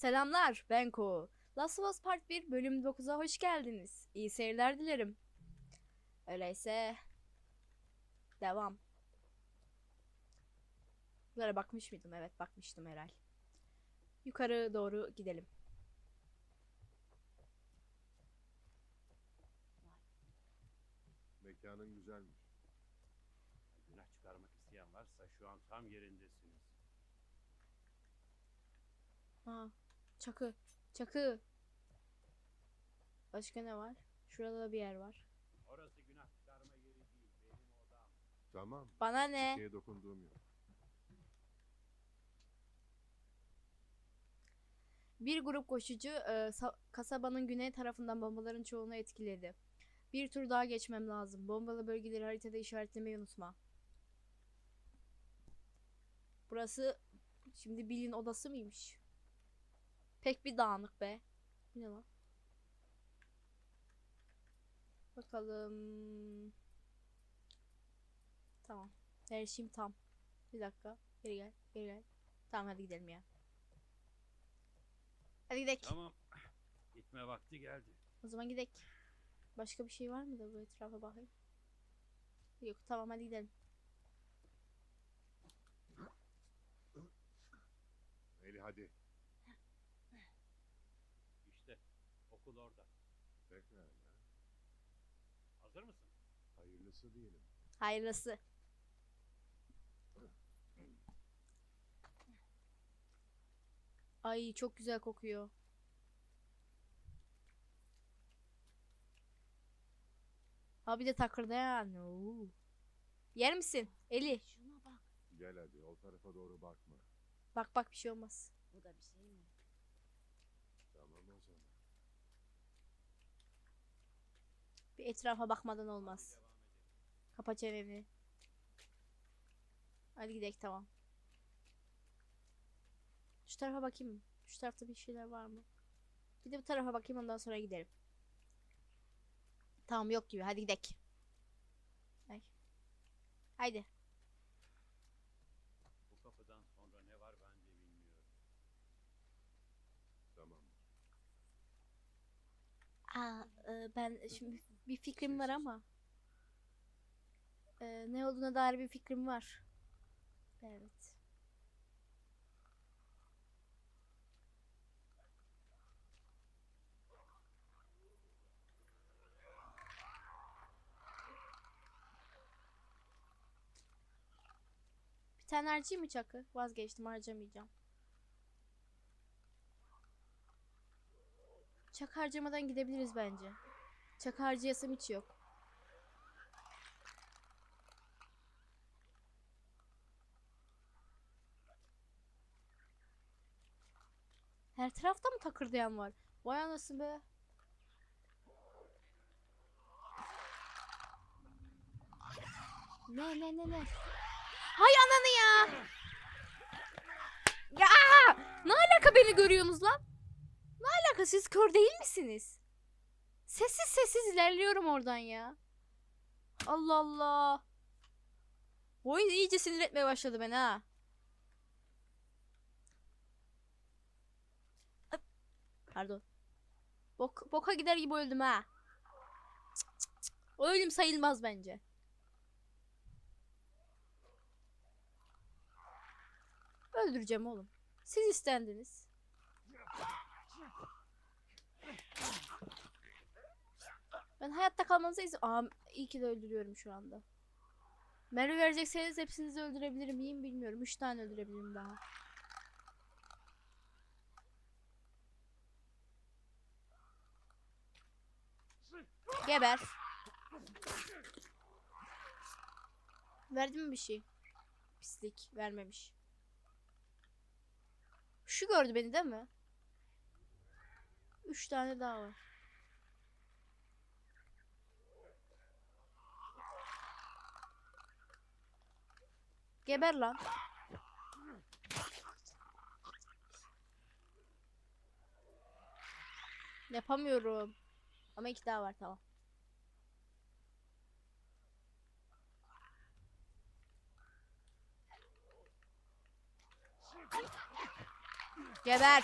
Selamlar, ben Ko. Last of Us Part 1 bölüm 9'a hoş geldiniz. İyi seyirler dilerim. Öyleyse devam. Bunlara bakmış mıydım? Evet, bakmıştım herhal. Yukarı doğru gidelim. Mekanın güzelmiş. Günah çıkarmak isteyen varsa şu an tam yerindesiniz. Aa, çakı, çakı. Başka ne var? Şurada da bir yer var. Orası günah çıkarma yeri değil, benim odam. Tamam. Bana ne? Şeye dokunduğum yok. Bir grup koşucu e, sa- kasabanın güney tarafından bombaların çoğunu etkiledi. Bir tur daha geçmem lazım. Bombalı bölgeleri haritada işaretlemeyi unutma. Burası şimdi Bill'in odası mıymış? Pek bir dağınık be. Ne lan? Bakalım. Tamam. Her şeyim tam. Bir dakika. Geri gel. Geri gel. Tamam hadi gidelim ya. Hadi gidelim. Tamam, gitme vakti geldi. O zaman gidelim. Başka bir şey var mı da bu etrafa bakayım? Yok tamam hadi gidelim. Eli hadi. İşte, okul orada. Pekala. Hazır mısın? Hayırlısı diyelim. Hayırlısı. Ay çok güzel kokuyor. Abi de takırdayan. Oo. Yer misin? Eli. Şuna bak. Gel hadi o tarafa doğru bakma. Bak bak bir şey olmaz. Bu da bir şey mi? Tamam o zaman. Bir etrafa bakmadan olmaz. Kapa çeneni. Hadi gidelim tamam. Şu tarafa bakayım. Şu tarafta bir şeyler var mı? Bir de bu tarafa bakayım ondan sonra gidelim. Tamam yok gibi. Hadi gidelim. Ay. Haydi. Bu kapıdan sonra ne var ben de bilmiyorum. Tamam. Aa, e, ben şimdi bir fikrim var ama. E, ne olduğuna dair bir fikrim var. Evet. Bir tane harcayayım mı çakı? Vazgeçtim harcamayacağım. Çak harcamadan gidebiliriz bence. Çak harcayasım hiç yok. Her tarafta mı takırdayan var? Vay anasını be. Ne ne ne ne? Hay ananı ya. Ya! Ne alaka beni görüyorsunuz lan? alaka siz kör değil misiniz? Sessiz sessiz ilerliyorum oradan ya. Allah Allah. Oyun iyice sinir etmeye başladı beni ha. Pardon. Bok, boka gider gibi öldüm ha. Ölüm sayılmaz bence. Öldüreceğim oğlum. Siz istendiniz. Ben hayatta kalmanıza izin... Aa, iyi ki de öldürüyorum şu anda. Mermi verecekseniz hepsinizi öldürebilir miyim bilmiyorum. Üç tane öldürebilirim daha. Geber. Verdi mi bir şey? Pislik. Vermemiş. Şu gördü beni değil mi? Üç tane daha var. Geber lan. Yapamıyorum. Ama iki daha var tamam. Geber.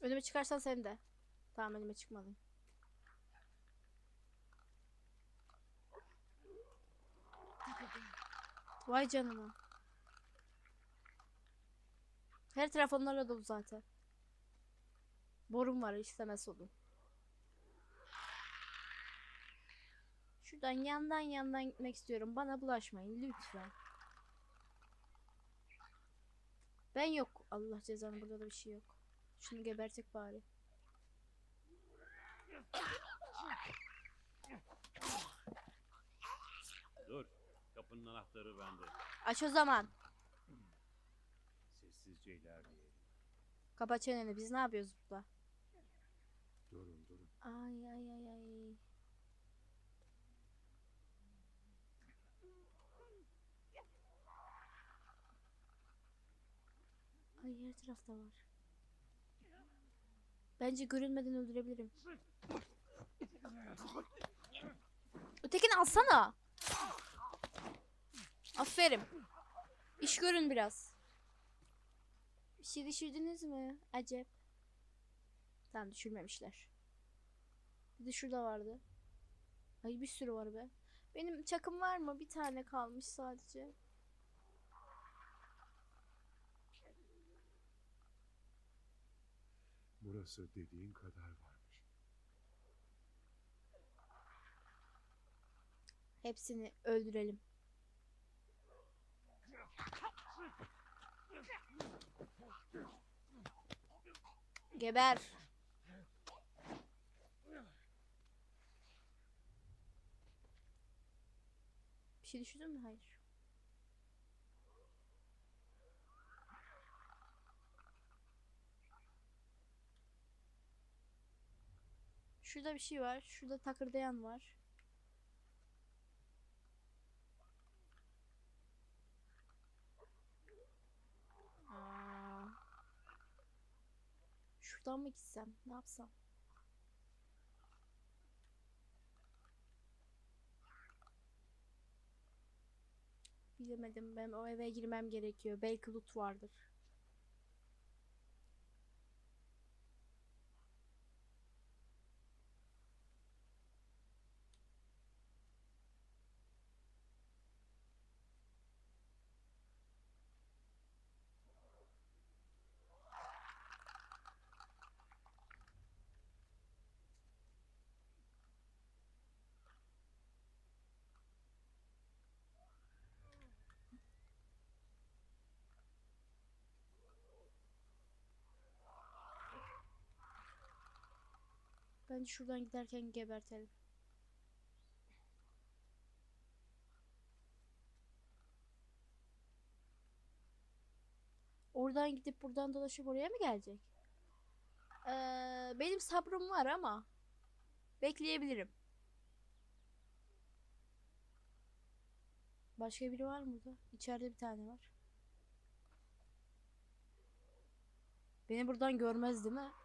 Önüme çıkarsan sen de. Tamam önüme çıkmadın. Vay canına. Her taraf onlarla dolu zaten. Borum var istemez olun. Şuradan yandan yandan gitmek istiyorum. Bana bulaşmayın lütfen. Ben yok. Allah cezanı burada da bir şey yok. Şunu gebertek bari. Kapının anahtarı bende. Aç o zaman. Sessizce ilerleyelim. Kapa çeneni. Biz ne yapıyoruz burada? Durun durun. Ay ay ay ay. Ay her tarafta var. Bence görünmeden öldürebilirim. Ötekini alsana. Aferin. İş görün biraz. Bir şey düşürdünüz mü? Acep. Tamam düşürmemişler. Bir de şurada vardı. Ay bir sürü var be. Benim çakım var mı? Bir tane kalmış sadece. Burası dediğin kadar varmış. Hepsini öldürelim. Geber. Bir şey düşürdün mü? Hayır. Şurada bir şey var. Şurada takırdayan var. Şuradan mı? Ne yapsam? Bilemedim. Ben o eve girmem gerekiyor. Belki loot vardır. Ben şuradan giderken gebertelim. Oradan gidip buradan dolaşıp oraya mı gelecek? Ee, benim sabrım var ama bekleyebilirim. Başka biri var mı burada? İçeride bir tane var. Beni buradan görmez değil mi?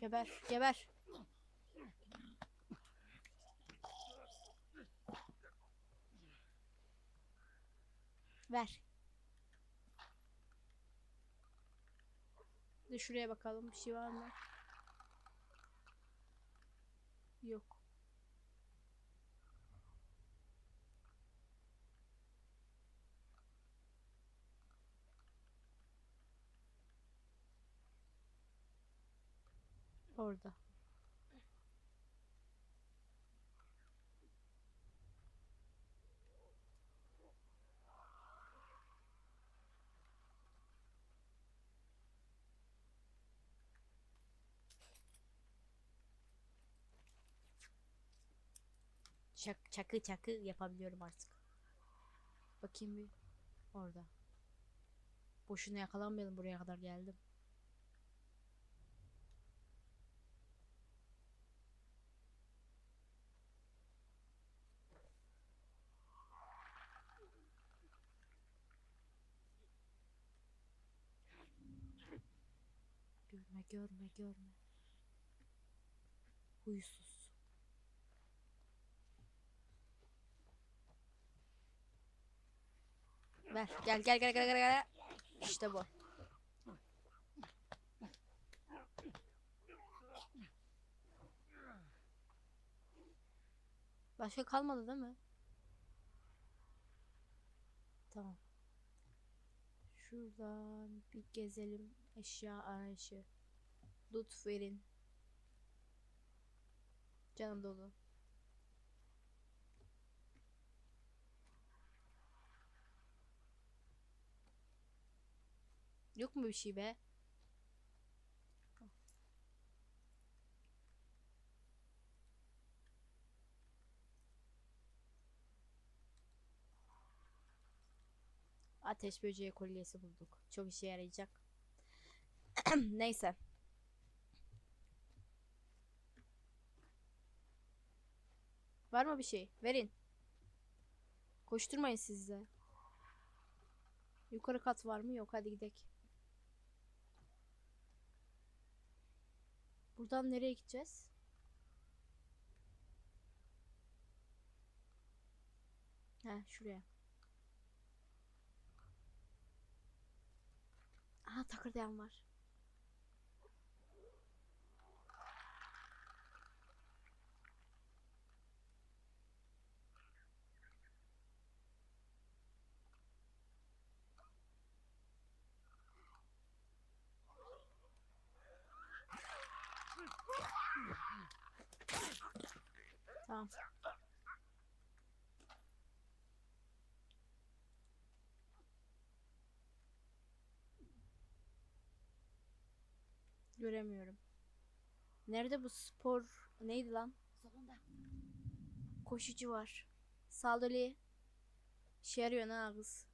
Geber, geber. Ver. De şuraya bakalım bir şey var mı? Yok. Orada. Çak, çakı çakı yapabiliyorum artık. Bakayım bir. Orada. Boşuna yakalanmayalım buraya kadar geldim. Görme görme görme. Huysuz. Ver gel gel gel gel gel gel. İşte bu. Başka kalmadı değil mi? Tamam. Şuradan bir gezelim. Eşya arayışı. Loot verin. Canım dolu. Yok mu bir şey be? Ateş böceği kolyesi bulduk. Çok işe yarayacak. Neyse. Var mı bir şey? Verin. Koşturmayın siz de. Yukarı kat var mı? Yok. Hadi gidelim. Buradan nereye gideceğiz? He şuraya. Aha takırdayan var. Tamam. Göremiyorum. Nerede bu spor neydi lan? Solunda. Koşucu var. Saldırı. İşe yarıyor ha kız.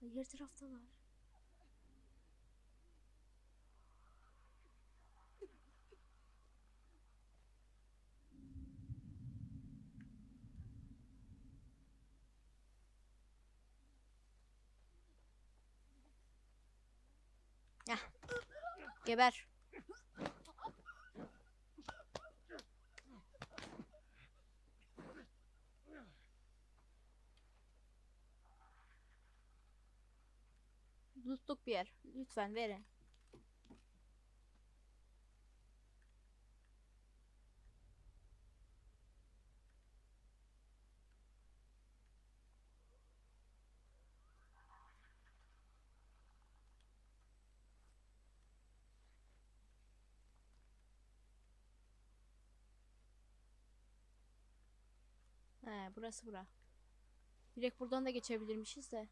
Her taraftalar. Geber. Lootluk bir yer. Lütfen verin. He, burası bura. Direkt buradan da geçebilirmişiz de.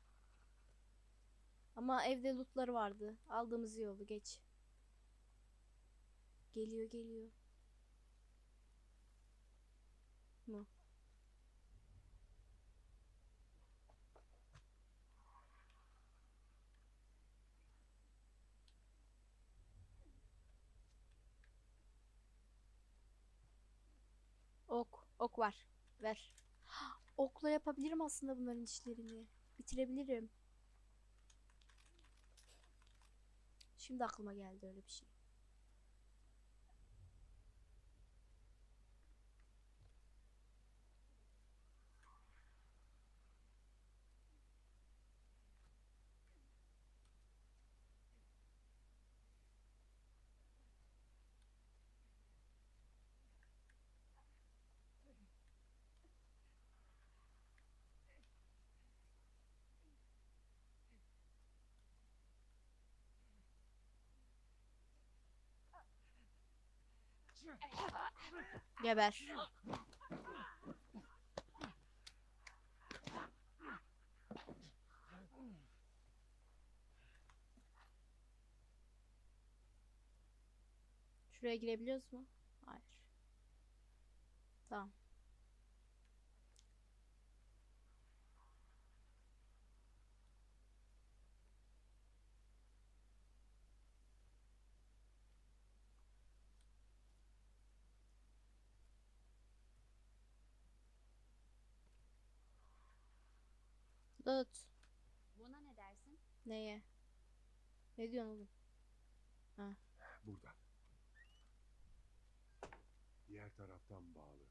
Ama evde lootları vardı. Aldığımız iyi oldu. Geç. Geliyor geliyor. Mu? Ok. Ok var. Ver. Okla yapabilirim aslında bunların işlerini. Bitirebilirim. Şimdi aklıma geldi öyle bir şey. Geber. Şuraya girebiliyoruz mu? Hayır. Tamam. Loot. Buna ne dersin? Neye? Ne diyorsun oğlum? Buradan. Diğer taraftan bağlı.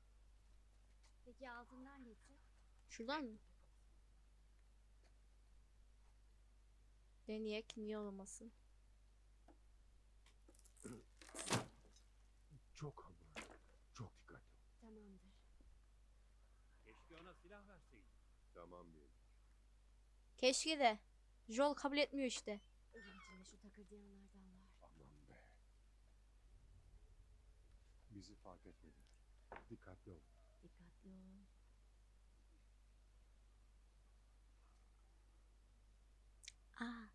Peki altından geçse? Şuradan mı? Deneyek niye olmasın? Çok dikkatli ol. Tamamdır. Keşke ona silah verseydin. Tamam bir. Keşke de. Jol kabul etmiyor işte. İçinde şu takırdayanlardan var. Aman be. Bizi fark etmediler. Dikkatli ol. Dikkatli ol. Aa.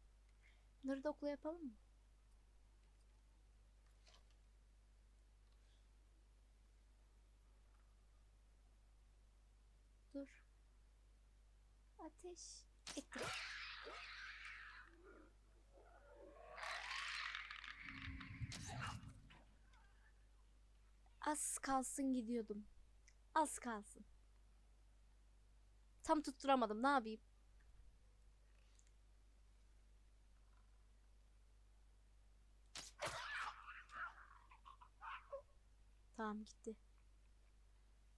Bunları da okula yapalım mı? Dur. Ateş. Ettim. Az kalsın gidiyordum. Az kalsın. Tam tutturamadım. Ne yapayım? Tamam gitti.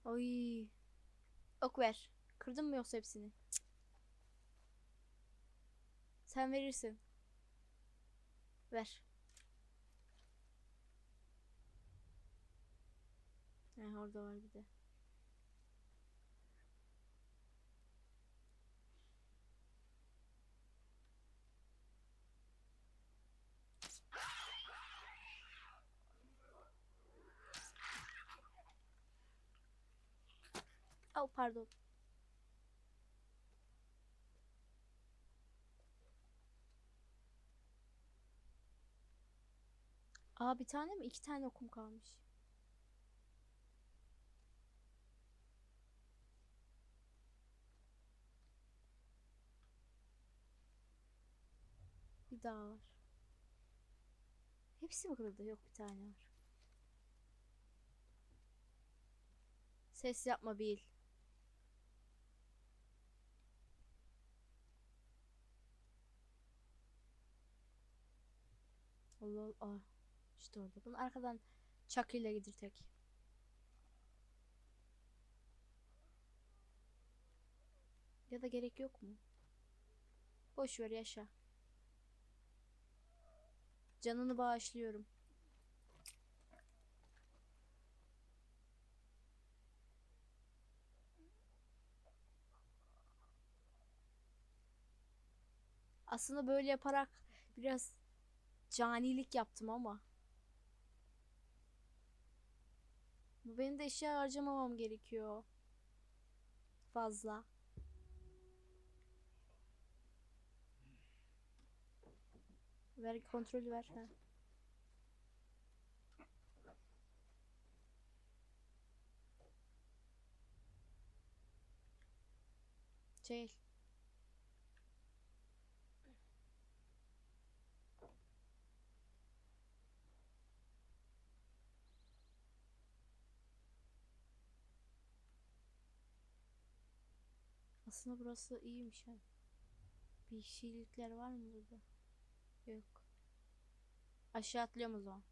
Oy. Ok ver. Kırdın mı yoksa hepsini? Cık. Sen verirsin. Ver. He orada var bir de. Oh pardon. Aa bir tane mi? İki tane okum kalmış. Bir daha var. Hepsi mi kırıldı? Yok bir tane var. Ses yapma Bil. Allah Allah. İşte orada. Bunu arkadan çakıyla gidirtek. Ya da gerek yok mu? Boş ver yaşa. Canını bağışlıyorum. Aslında böyle yaparak biraz canilik yaptım ama. Bu benim de eşya harcamamam gerekiyor. Fazla. Ver kontrolü ver. Ha. Çekil. Aslında burası iyiymiş ha. Bir şeylikler var mı burada? Yok. Aşağı atlıyorum o zaman.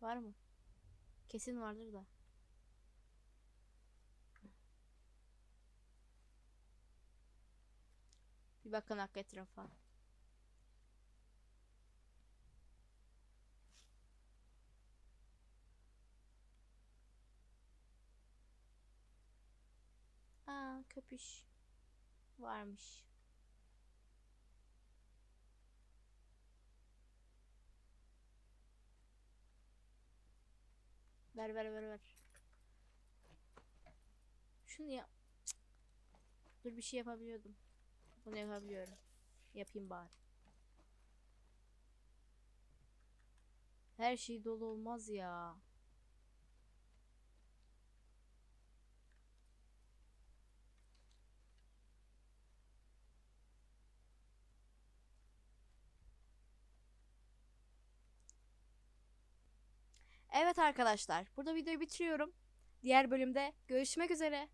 Var mı? Kesin vardır da. Bir bakın hakika etrafa. Aa köpüş. Varmış. Ver ver ver ver. Şunu ya. Cık. Dur bir şey yapabiliyordum. Bunu yapabiliyorum. Yapayım bari. Her şey dolu olmaz ya. Evet arkadaşlar, burada videoyu bitiriyorum. Diğer bölümde görüşmek üzere.